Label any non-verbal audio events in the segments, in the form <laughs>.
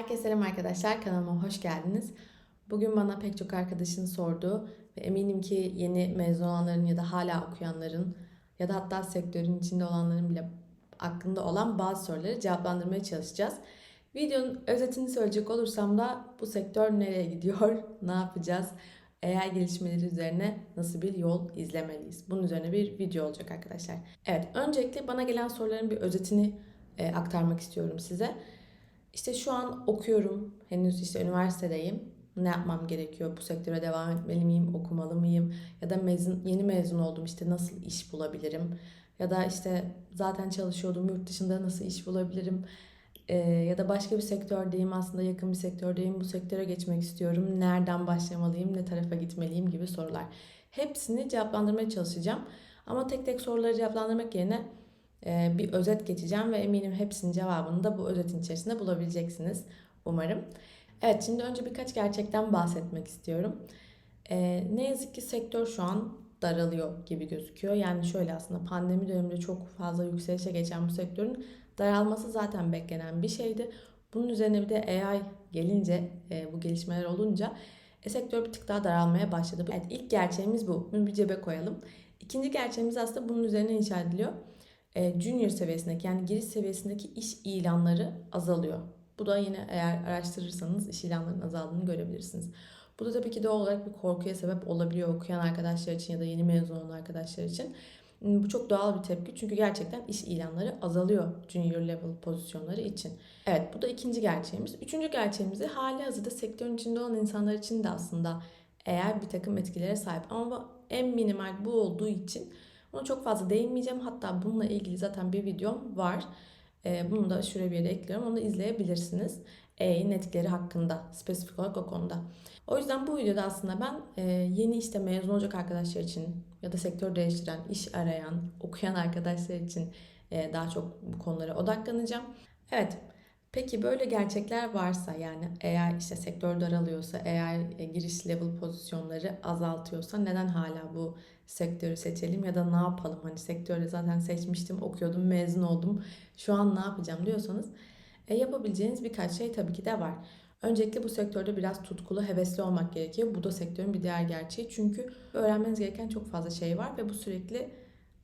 Herkese selam arkadaşlar, kanalıma hoş geldiniz. Bugün bana pek çok arkadaşın sorduğu ve eminim ki yeni mezun olanların ya da hala okuyanların ya da hatta sektörün içinde olanların bile aklında olan bazı soruları cevaplandırmaya çalışacağız. Videonun özetini söyleyecek olursam da bu sektör nereye gidiyor, <laughs> ne yapacağız, AI gelişmeleri üzerine nasıl bir yol izlemeliyiz? Bunun üzerine bir video olacak arkadaşlar. Evet, öncelikle bana gelen soruların bir özetini e, aktarmak istiyorum size. İşte şu an okuyorum. Henüz işte üniversitedeyim. Ne yapmam gerekiyor? Bu sektöre devam etmeli miyim? Okumalı mıyım? Ya da mezun, yeni mezun oldum. İşte nasıl iş bulabilirim? Ya da işte zaten çalışıyordum. Yurt dışında nasıl iş bulabilirim? Ee, ya da başka bir sektördeyim. Aslında yakın bir sektördeyim. Bu sektöre geçmek istiyorum. Nereden başlamalıyım? Ne tarafa gitmeliyim? Gibi sorular. Hepsini cevaplandırmaya çalışacağım. Ama tek tek soruları cevaplandırmak yerine bir özet geçeceğim ve eminim hepsinin cevabını da bu özetin içerisinde bulabileceksiniz umarım. Evet şimdi önce birkaç gerçekten bahsetmek istiyorum. E, ne yazık ki sektör şu an daralıyor gibi gözüküyor. Yani şöyle aslında pandemi döneminde çok fazla yükselişe geçen bu sektörün daralması zaten beklenen bir şeydi. Bunun üzerine bir de AI gelince, e, bu gelişmeler olunca e, sektör bir tık daha daralmaya başladı. Evet ilk gerçeğimiz bu. Bunu bir cebe koyalım. İkinci gerçeğimiz aslında bunun üzerine inşa ediliyor junior seviyesindeki yani giriş seviyesindeki iş ilanları azalıyor. Bu da yine eğer araştırırsanız iş ilanlarının azaldığını görebilirsiniz. Bu da tabii ki doğal olarak bir korkuya sebep olabiliyor okuyan arkadaşlar için ya da yeni mezun olan arkadaşlar için. Bu çok doğal bir tepki çünkü gerçekten iş ilanları azalıyor junior level pozisyonları için. Evet bu da ikinci gerçeğimiz. Üçüncü gerçeğimiz de hali hazırda sektörün içinde olan insanlar için de aslında eğer bir takım etkilere sahip ama en minimal bu olduğu için Buna çok fazla değinmeyeceğim. Hatta bununla ilgili zaten bir videom var. Ee, bunu da şuraya bir yere ekliyorum. Onu da izleyebilirsiniz. EY'in etkileri hakkında spesifik olarak o konuda. O yüzden bu videoda aslında ben e, yeni işte mezun olacak arkadaşlar için ya da sektör değiştiren, iş arayan, okuyan arkadaşlar için e, daha çok bu konulara odaklanacağım. Evet, Peki böyle gerçekler varsa yani eğer işte sektör daralıyorsa, eğer e, giriş level pozisyonları azaltıyorsa neden hala bu sektörü seçelim ya da ne yapalım? Hani sektörü zaten seçmiştim, okuyordum, mezun oldum. Şu an ne yapacağım diyorsanız e, yapabileceğiniz birkaç şey tabii ki de var. Öncelikle bu sektörde biraz tutkulu, hevesli olmak gerekiyor. Bu da sektörün bir diğer gerçeği. Çünkü öğrenmeniz gereken çok fazla şey var ve bu sürekli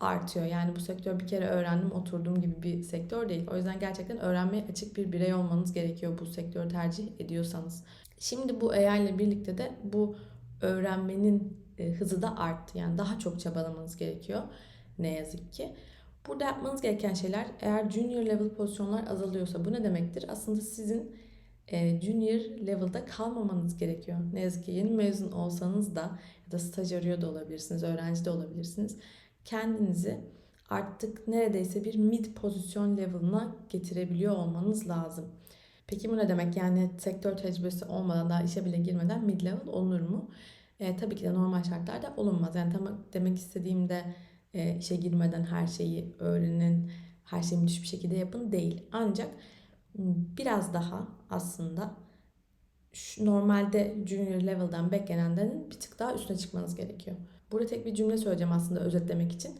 artıyor. Yani bu sektör bir kere öğrendim oturdum gibi bir sektör değil. O yüzden gerçekten öğrenmeye açık bir birey olmanız gerekiyor bu sektörü tercih ediyorsanız. Şimdi bu AI ile birlikte de bu öğrenmenin e, hızı da arttı. Yani daha çok çabalamanız gerekiyor ne yazık ki. Burada yapmanız gereken şeyler eğer junior level pozisyonlar azalıyorsa bu ne demektir? Aslında sizin e, junior level'da kalmamanız gerekiyor. Ne yazık ki yeni mezun olsanız da ya da staj arıyor da olabilirsiniz, öğrenci de olabilirsiniz kendinizi artık neredeyse bir mid pozisyon level'ına getirebiliyor olmanız lazım. Peki bu ne demek? Yani sektör tecrübesi olmadan daha işe bile girmeden mid level olunur mu? E, tabii ki de normal şartlarda olunmaz. Yani tam demek istediğimde e, işe girmeden her şeyi öğrenin, her şeyi müthiş bir şekilde yapın değil. Ancak biraz daha aslında şu normalde junior level'dan beklenenden bir tık daha üstüne çıkmanız gerekiyor. Burada tek bir cümle söyleyeceğim aslında özetlemek için.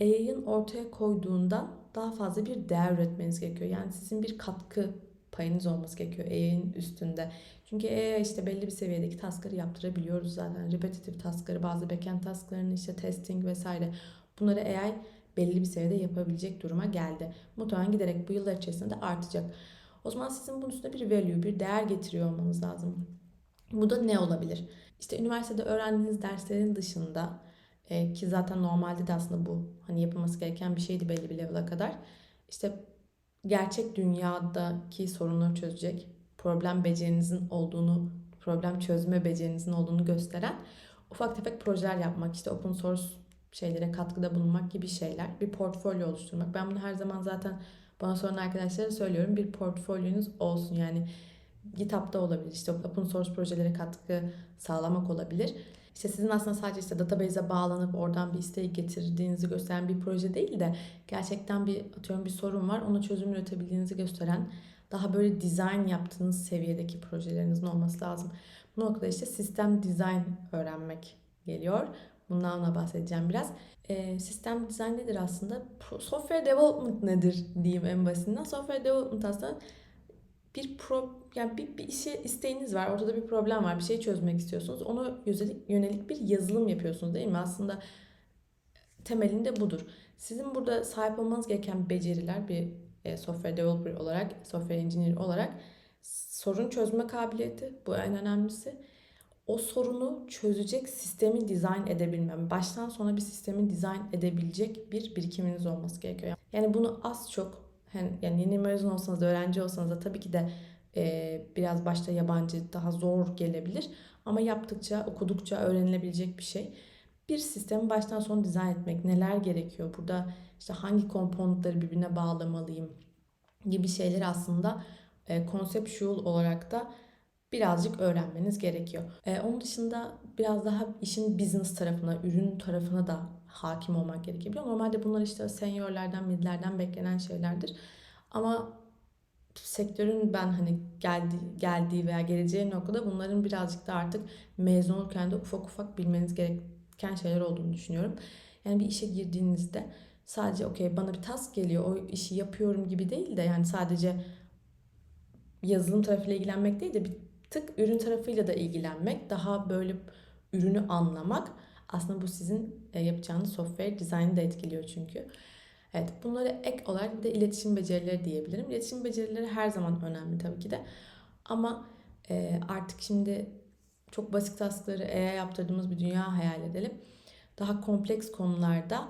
AI'ın ortaya koyduğundan daha fazla bir değer üretmeniz gerekiyor. Yani sizin bir katkı payınız olması gerekiyor AI'nin üstünde. Çünkü AI işte belli bir seviyedeki taskları yaptırabiliyoruz zaten. Repetitif taskları, bazı backend tasklarını işte testing vesaire. Bunları AI belli bir seviyede yapabilecek duruma geldi. Muhtemelen giderek bu yıllar içerisinde de artacak. O zaman sizin bunun üstüne bir value, bir değer getiriyor olmanız lazım. Bu da ne olabilir? İşte üniversitede öğrendiğiniz derslerin dışında e, ki zaten normalde de aslında bu hani yapılması gereken bir şeydi belli bir level'a kadar. İşte gerçek dünyadaki sorunları çözecek, problem becerinizin olduğunu, problem çözme becerinizin olduğunu gösteren ufak tefek projeler yapmak, işte open source şeylere katkıda bulunmak gibi şeyler, bir portfolyo oluşturmak. Ben bunu her zaman zaten bana soran arkadaşlara söylüyorum. Bir portfolyonuz olsun yani GitHub'da olabilir. İşte open source projelere katkı sağlamak olabilir. İşte sizin aslında sadece işte database'e bağlanıp oradan bir isteği getirdiğinizi gösteren bir proje değil de gerçekten bir atıyorum bir sorun var. Ona çözüm üretebildiğinizi gösteren daha böyle design yaptığınız seviyedeki projelerinizin olması lazım. Bu noktada işte sistem design öğrenmek geliyor. Bundan da bahsedeceğim biraz. E, sistem design nedir aslında? Software development nedir diyeyim en basitinden. Software development aslında bir pro yani bir, bir işe isteğiniz var. Ortada bir problem var. Bir şey çözmek istiyorsunuz. Ona yönelik, yönelik bir yazılım yapıyorsunuz değil mi? Aslında temelinde budur. Sizin burada sahip olmanız gereken beceriler bir e, software developer olarak, software engineer olarak sorun çözme kabiliyeti bu en önemlisi. O sorunu çözecek sistemi dizayn edebilmem. Baştan sona bir sistemi dizayn edebilecek bir birikiminiz olması gerekiyor. Yani bunu az çok yani yeni mezun olsanız da öğrenci olsanız da tabii ki de e, biraz başta yabancı daha zor gelebilir. Ama yaptıkça, okudukça öğrenilebilecek bir şey. Bir sistemi baştan sona dizayn etmek neler gerekiyor? Burada işte hangi komponentleri birbirine bağlamalıyım gibi şeyler aslında e, konseptual olarak da birazcık öğrenmeniz gerekiyor. E, onun dışında biraz daha işin business tarafına, ürün tarafına da hakim olmak gerekebiliyor. Normalde bunlar işte seniorlerden, midlerden beklenen şeylerdir. Ama sektörün ben hani geldi, geldiği veya geleceği noktada bunların birazcık da artık mezun olurken de ufak ufak bilmeniz gereken şeyler olduğunu düşünüyorum. Yani bir işe girdiğinizde sadece okey bana bir task geliyor o işi yapıyorum gibi değil de yani sadece yazılım tarafıyla ilgilenmek değil de bir tık ürün tarafıyla da ilgilenmek, daha böyle ürünü anlamak aslında bu sizin e, yapacağınız software dizaynı da etkiliyor çünkü. Evet bunları ek olarak bir de iletişim becerileri diyebilirim. İletişim becerileri her zaman önemli tabii ki de. Ama e, artık şimdi çok basit taskları AI yaptırdığımız bir dünya hayal edelim. Daha kompleks konularda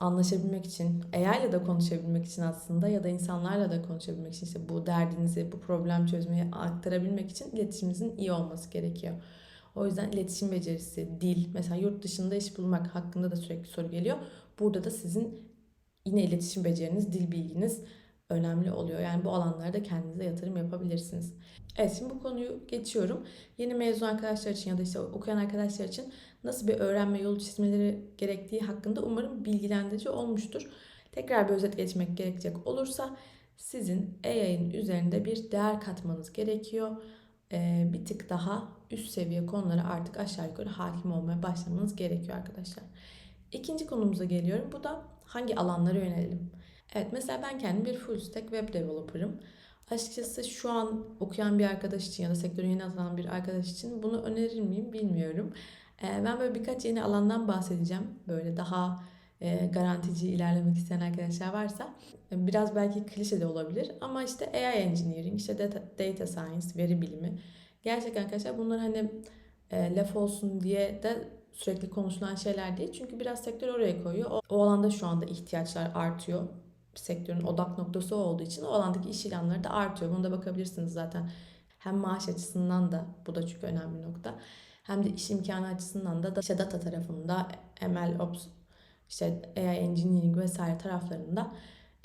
anlaşabilmek için, AI ile de konuşabilmek için aslında ya da insanlarla da konuşabilmek için işte bu derdinizi, bu problem çözmeyi aktarabilmek için iletişiminizin iyi olması gerekiyor. O yüzden iletişim becerisi, dil, mesela yurt dışında iş bulmak hakkında da sürekli soru geliyor. Burada da sizin yine iletişim beceriniz, dil bilginiz önemli oluyor. Yani bu alanlarda kendinize yatırım yapabilirsiniz. Evet şimdi bu konuyu geçiyorum. Yeni mezun arkadaşlar için ya da işte okuyan arkadaşlar için nasıl bir öğrenme yolu çizmeleri gerektiği hakkında umarım bilgilendirici olmuştur. Tekrar bir özet geçmek gerekecek olursa sizin AI'nin üzerinde bir değer katmanız gerekiyor. Ee, bir tık daha üst seviye konulara artık aşağı yukarı hakim olmaya başlamanız gerekiyor arkadaşlar. İkinci konumuza geliyorum. Bu da hangi alanlara yönelelim? Evet mesela ben kendim bir full stack web developer'ım. Açıkçası şu an okuyan bir arkadaş için ya da sektörün yeni atılan bir arkadaş için bunu önerir miyim bilmiyorum. Ee, ben böyle birkaç yeni alandan bahsedeceğim. Böyle daha e, garantici ilerlemek isteyen arkadaşlar varsa. Biraz belki klişe de olabilir ama işte AI engineering, işte data, data science, veri bilimi. Gerçekten arkadaşlar bunlar hani e, laf olsun diye de sürekli konuşulan şeyler değil. Çünkü biraz sektör oraya koyuyor. O, o alanda şu anda ihtiyaçlar artıyor sektörün odak noktası olduğu için o alandaki iş ilanları da artıyor. Buna da bakabilirsiniz zaten. Hem maaş açısından da bu da çünkü önemli nokta. Hem de iş imkanı açısından da işte data tarafında ML Ops, işte AI Engineering vesaire taraflarında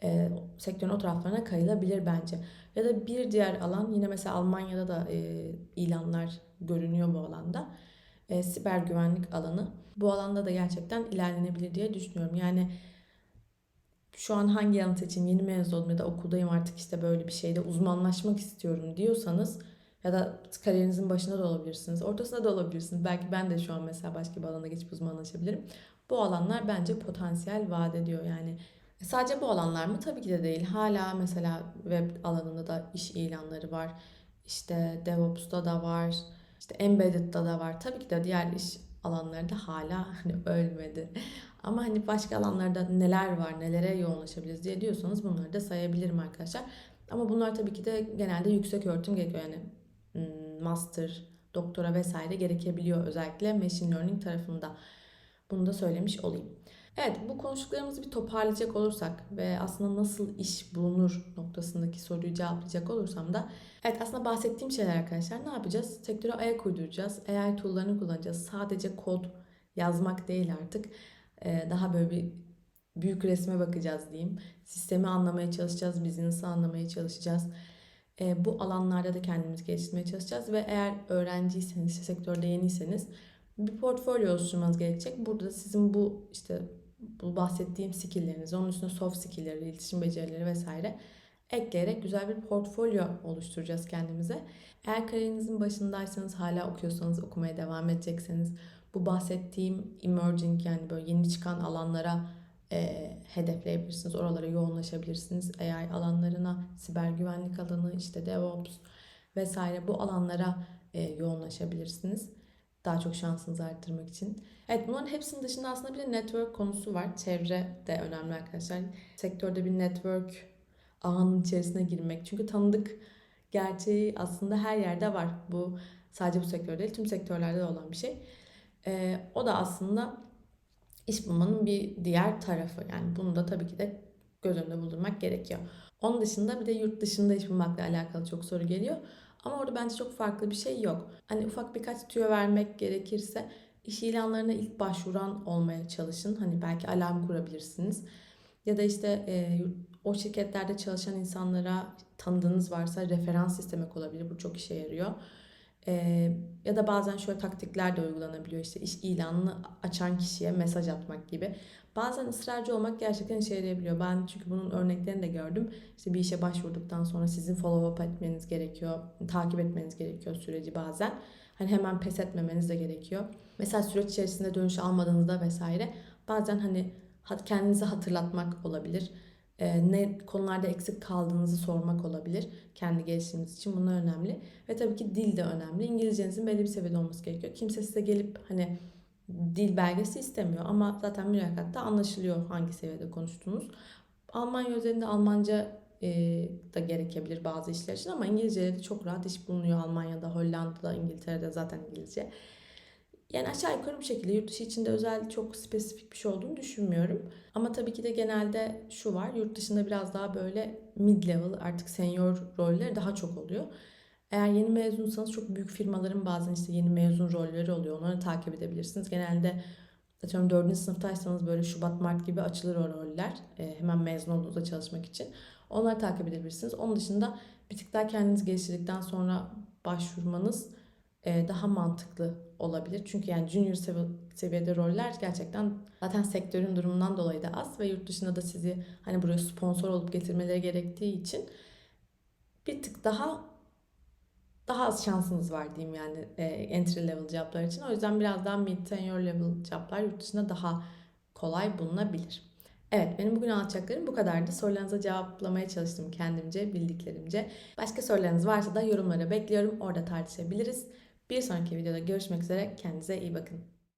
e, sektörün o taraflarına kayılabilir bence. Ya da bir diğer alan yine mesela Almanya'da da e, ilanlar görünüyor bu alanda. E, siber güvenlik alanı. Bu alanda da gerçekten ilerlenebilir diye düşünüyorum. Yani şu an hangi yanıt için yeni mezun oldum ya da okuldayım artık işte böyle bir şeyde uzmanlaşmak istiyorum diyorsanız ya da kariyerinizin başında da olabilirsiniz, ortasında da olabilirsiniz. Belki ben de şu an mesela başka bir alanda geçip uzmanlaşabilirim. Bu alanlar bence potansiyel vaat ediyor yani. Sadece bu alanlar mı? Tabii ki de değil. Hala mesela web alanında da iş ilanları var. İşte DevOps'ta da var. İşte Embedded'da da var. Tabii ki de diğer iş alanlarında hala <laughs> hani ölmedi. Ama hani başka alanlarda neler var, nelere yoğunlaşabiliriz diye diyorsanız bunları da sayabilirim arkadaşlar. Ama bunlar tabii ki de genelde yüksek öğretim gerekiyor. Yani master, doktora vesaire gerekebiliyor özellikle machine learning tarafında. Bunu da söylemiş olayım. Evet bu konuştuklarımızı bir toparlayacak olursak ve aslında nasıl iş bulunur noktasındaki soruyu cevaplayacak olursam da evet aslında bahsettiğim şeyler arkadaşlar ne yapacağız? Sektöre ayak uyduracağız. AI tool'larını kullanacağız. Sadece kod yazmak değil artık. Ee, daha böyle bir büyük resme bakacağız diyeyim. Sistemi anlamaya çalışacağız, business'ı anlamaya çalışacağız. Ee, bu alanlarda da kendimizi geliştirmeye çalışacağız ve eğer öğrenciyseniz, sektörde yeniyseniz bir portfolyo oluşturmanız gerekecek. Burada sizin bu işte bu bahsettiğim skilllerinizi, onun üstüne soft skillleri, iletişim becerileri vesaire ekleyerek güzel bir portfolyo oluşturacağız kendimize. Eğer kariyerinizin başındaysanız, hala okuyorsanız, okumaya devam edecekseniz bu bahsettiğim emerging yani böyle yeni çıkan alanlara e, hedefleyebilirsiniz. Oralara yoğunlaşabilirsiniz. AI alanlarına, siber güvenlik alanı, işte DevOps vesaire bu alanlara e, yoğunlaşabilirsiniz. Daha çok şansınızı arttırmak için. Evet bunların hepsinin dışında aslında bir de network konusu var. Çevre de önemli arkadaşlar. Sektörde bir network ağının içerisine girmek. Çünkü tanıdık gerçeği aslında her yerde var. Bu sadece bu sektör değil tüm sektörlerde de olan bir şey. Ee, o da aslında iş bulmanın bir diğer tarafı. Yani bunu da tabii ki de göz önünde bulundurmak gerekiyor. Onun dışında bir de yurt dışında iş bulmakla alakalı çok soru geliyor. Ama orada bence çok farklı bir şey yok. Hani ufak birkaç tüyo vermek gerekirse iş ilanlarına ilk başvuran olmaya çalışın. Hani belki alarm kurabilirsiniz. Ya da işte e, o şirketlerde çalışan insanlara tanıdığınız varsa referans istemek olabilir. Bu çok işe yarıyor. E, ya da bazen şöyle taktikler de uygulanabiliyor. İşte iş ilanını açan kişiye mesaj atmak gibi. Bazen ısrarcı olmak gerçekten işe yarayabiliyor. Ben çünkü bunun örneklerini de gördüm. İşte bir işe başvurduktan sonra sizin follow up etmeniz gerekiyor. Takip etmeniz gerekiyor süreci bazen. Hani hemen pes etmemeniz de gerekiyor. Mesela süreç içerisinde dönüş almadığınızda vesaire bazen hani kendinize hatırlatmak olabilir. Ee, ne konularda eksik kaldığınızı sormak olabilir. Kendi gelişiminiz için bunlar önemli. Ve tabii ki dil de önemli. İngilizcenizin belli bir seviyede olması gerekiyor. Kimse size gelip hani dil belgesi istemiyor ama zaten mülakatta anlaşılıyor hangi seviyede konuştuğunuz. Almanya özelinde Almanca e, da gerekebilir bazı işler için ama İngilizce'de de çok rahat iş bulunuyor Almanya'da, Hollanda'da, İngiltere'de zaten İngilizce. Yani aşağı yukarı bu şekilde yurt dışı içinde özel çok spesifik bir şey olduğunu düşünmüyorum. Ama tabii ki de genelde şu var. Yurt dışında biraz daha böyle mid level artık senior rolleri daha çok oluyor. Eğer yeni mezunsanız çok büyük firmaların bazen işte yeni mezun rolleri oluyor. Onları takip edebilirsiniz. Genelde atıyorum 4. sınıftaysanız böyle Şubat Mart gibi açılır o roller. E, hemen mezun olduğunuzda çalışmak için. Onları takip edebilirsiniz. Onun dışında bir tık daha kendinizi geliştirdikten sonra başvurmanız e, daha mantıklı olabilir. Çünkü yani junior seviyede roller gerçekten zaten sektörün durumundan dolayı da az ve yurt dışında da sizi hani buraya sponsor olup getirmeleri gerektiği için bir tık daha daha az şansınız var diyeyim yani e, entry level joblar için. O yüzden biraz daha mid senior level joblar yurt dışında daha kolay bulunabilir. Evet benim bugün anlatacaklarım bu kadardı. Sorularınıza cevaplamaya çalıştım kendimce, bildiklerimce. Başka sorularınız varsa da yorumlara bekliyorum. Orada tartışabiliriz. Bir sonraki videoda görüşmek üzere. Kendinize iyi bakın.